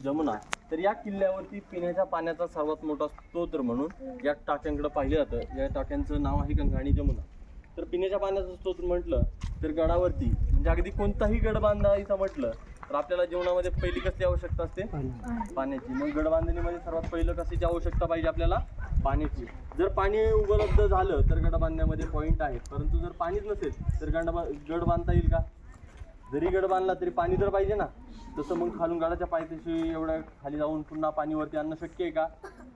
जमुना. तर या किल्ल्यावरती पिण्याच्या पाण्याचा सर्वात मोठा स्रोत म्हणून या टाक्यांकडे पाहिलं जातं. या टाक्यांचं नाव आहे गंगा आणि जमुना. तर पिण्याच्या पाण्याचा स्रोत म्हटलं तर गडावरती म्हणजे अगदी कोणताही गड बांधायचं म्हटलं तर आपल्याला जीवनामध्ये पहिली कसली आवश्यकता असते? पाण्याची. मग गड बांधणीमध्ये सर्वात पहिलं कशाची आवश्यकता पाहिजे आपल्याला? पाण्याची. जर पाणी उपलब्ध झालं तर गड बांधण्यामध्ये पॉईंट आहेत. परंतु जर पाणीच नसेल तर गड गड बांधता येईल का? जरी गड बांधला तरी पाणी तर पाहिजे ना? तसं मग खालून गडाच्या पायथ्याशी एवढ्या खाली जाऊन पुन्हा पाणीवरती आणणं शक्य आहे का?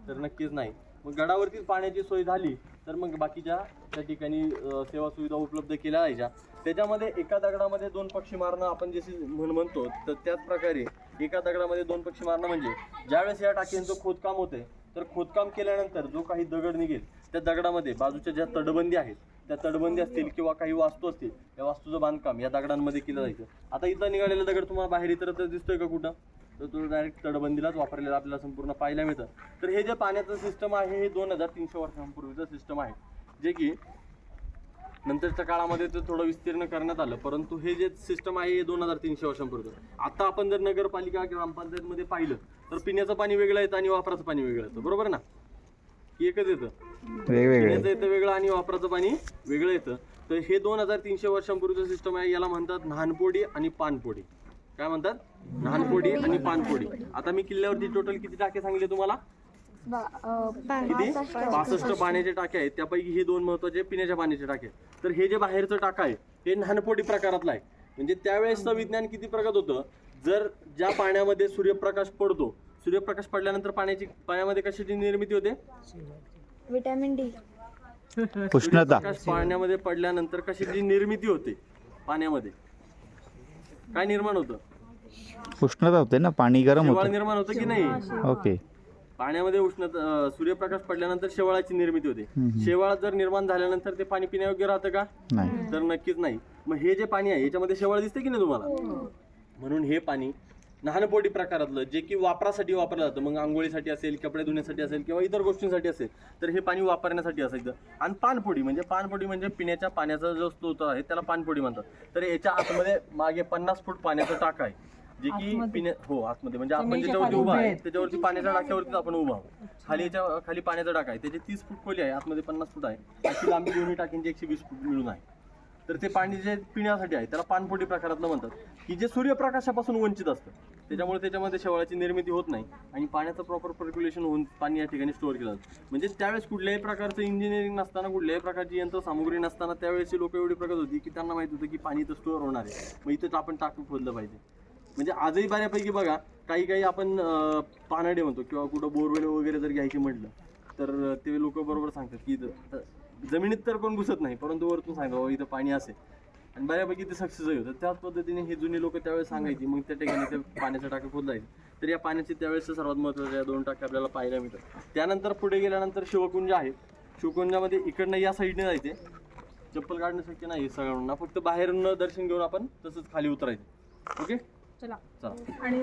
तर नक्कीच नाही. मग गडावरतीच पाण्याची सोय झाली तर मग बाकीच्या त्या ठिकाणी सेवा सुविधा उपलब्ध केल्या जायच्या. त्याच्यामध्ये एका दगडामध्ये दोन पक्षी मारणं आपण जसे म्हण म्हणतो तर त्याच प्रकारे एका दगडामध्ये दोन पक्षी मारणं म्हणजे ज्यावेळेस या टाक्यांचं खोदकाम होते तर खोदकाम केल्यानंतर जो काही दगड निघेल त्या दगडामध्ये बाजूच्या ज्या तटबंदी आहेत त्या तटबंदी असतील किंवा काही वास्तू असतील त्या वास्तूचं बांधकाम या दगडांमध्ये केलं जायचं. आता इथं निघालेलं दगड तुम्हाला बाहेर इतर तर दिसतोय का कुठं? तर तो डायरेक्ट तटबंदीलाच वापरलेला आपल्याला संपूर्ण पाहायला मिळतं. तर हे जे पाण्याचं सिस्टम आहे हे दोन हजार तीनशे वर्षांपूर्वीचं सिस्टम आहे. जे की नंतरच्या काळामध्ये ते थोडं विस्तीर्ण करण्यात आलं परंतु हे जे सिस्टम आहे हे दोन हजार तीनशे वर्षांपूर्वी आता आपण जर नगरपालिका किंवा ग्रामपंचायतमध्ये पाहिलं तर पिण्याचं पाणी वेगळं येतं आणि वापराचं पाणी वेगळं येतं. बरोबर ना? एकच येतं. वेगवेगळे. पिण्याचं येतं वेगळं आणि वापराचं पाणी वेगळं येतं. तर हे दोन हजार तीनशे वर्षांपूर्वीचं सिस्टम आहे याला म्हणतात न्हानपोडी आणि पानपोडी. काय म्हणतात? न्हानपोडी आणि पानपोडी. आता मी किल्ल्यावरती टोटल किती टाके सांगितले तुम्हाला? किती? पासष्ट. पाण्याचे टाके आहेत. त्यापैकी हे दोन महत्त्वाचे पिण्याच्या पाण्याचे टाके आहेत. तर हे जे बाहेरचं टाका आहे हे न्हानपोटी प्रकारातलं आहे. म्हणजे त्यावेळेसचं विज्ञान किती प्रगत होतं? जर ज्या पाण्यामध्ये सूर्यप्रकाश पडतो सूर्यप्रकाश पडल्यानंतर पाण्याची पाण्यामध्ये कशाची निर्मिती होते? Vitamin D. उष्णता. प्रकाश पाण्यामध्ये पडल्यानंतर कशाची निर्मिती होते? पाण्यामध्ये. काय निर्माण होतं? उष्णता होते ना पाणी गरम शेवाळ होतं. निर्माण होतं की नाही? ओके. पाण्यामध्ये उष्णता अं, सूर्यप्रकाश पडल्यानंतर शेवाळाची निर्मिती होते. शेवाळ जर निर्माण झाल्यानंतर ते पाणी पिण्यायोग्य राहतं का? नाही. तर नक्कीच नाही. मग हे जे पाणी आहे याच्यामध्ये शेवाळ दिसते की नाही तुम्हाला? म्हणून हे पाणी लहानपोटी प्रकारातलं जे की वापरासाठी वापरलं जातं. मग आंघोळीसाठी असेल कपडे धुण्यासाठी असेल किंवा इतर गोष्टींसाठी असेल तर हे पाणी वापरण्यासाठी असायचं. आणि पानपोडी म्हणजे पानपोडी म्हणजे पिण्याच्या पाण्याचा जो स्रोत आहे त्याला पानपोडी म्हणतात. तर याच्या आतमध्ये मागे पन्नास फूट पाण्याचा टाका आहे. जे की पिण्या हो आतमध्ये. म्हणजे आपण ज्याच्यावरती उभा आहे त्याच्यावरती पाण्याच्या टाक्यावरती आपण उभा आहोत. खाली याच्या खाली पाण्याचा टाका आहे. त्याची तीस फूट खोली आहे. आतमध्ये पन्नास फूट आहे. अशी लांबी दोन्ही टाक्यांची एकशे वीस फूट मिळून आहे. तर ते पाणी जे पिण्यासाठी आहे त्याला पानपोटी प्रकारातलं म्हणतात. की जे सूर्यप्रकाशापासून वंचित असतं. त्याच्यामुळे त्याच्यामध्ये शेवाळाची निर्मिती होत नाही आणि पाण्याचं प्रॉपर पर्क्युलेशन होऊन पाणी या ठिकाणी स्टोअर केलं जातं. म्हणजे त्यावेळेस कुठल्याही प्रकारचं इंजिनिअरिंग नसताना कुठल्याही प्रकारची यंत्रसामुग्री नसताना त्यावेळेसची लोक एवढी प्रगत होती की त्यांना माहीत होतं की पाणी इथं स्टोअर होणार आहे. मग इथं आपण टाकून खोदलं पाहिजे. म्हणजे आजही बऱ्यापैकी बघा काही काही आपण अं, पानाडे म्हणतो किंवा कुठं बोरवेल वगैरे जर घ्यायची म्हटलं तर ते लोक बरोबर सांगतात की इथं जमिनीत तर कोण घुसत नाही परंतु वरतून सांगा बाबा इथं पाणी असेल. आणि बऱ्यापैकी ते सक्सेसही होतं. त्याच पद्धतीने हे जुने लोक त्यावेळेस सांगायची मग त्या ठिकाणी ते पाण्याचा टाका खोदलायचे तर या पाण्याची त्यावेळेस सर्वात महत्त्वाच्या या दोन टाके आपल्याला पाहायला मिळतात. त्यानंतर पुढे गेल्यानंतर शिवकुंज आहे. शिवकुंजामध्ये इकडनं या साईडने जायचे. चप्पल काढणं शक्य नाही सगळ्यांना. फक्त बाहेरून दर्शन घेऊन आपण तसंच खाली उतरायचं. ओके? चला. चला. आणि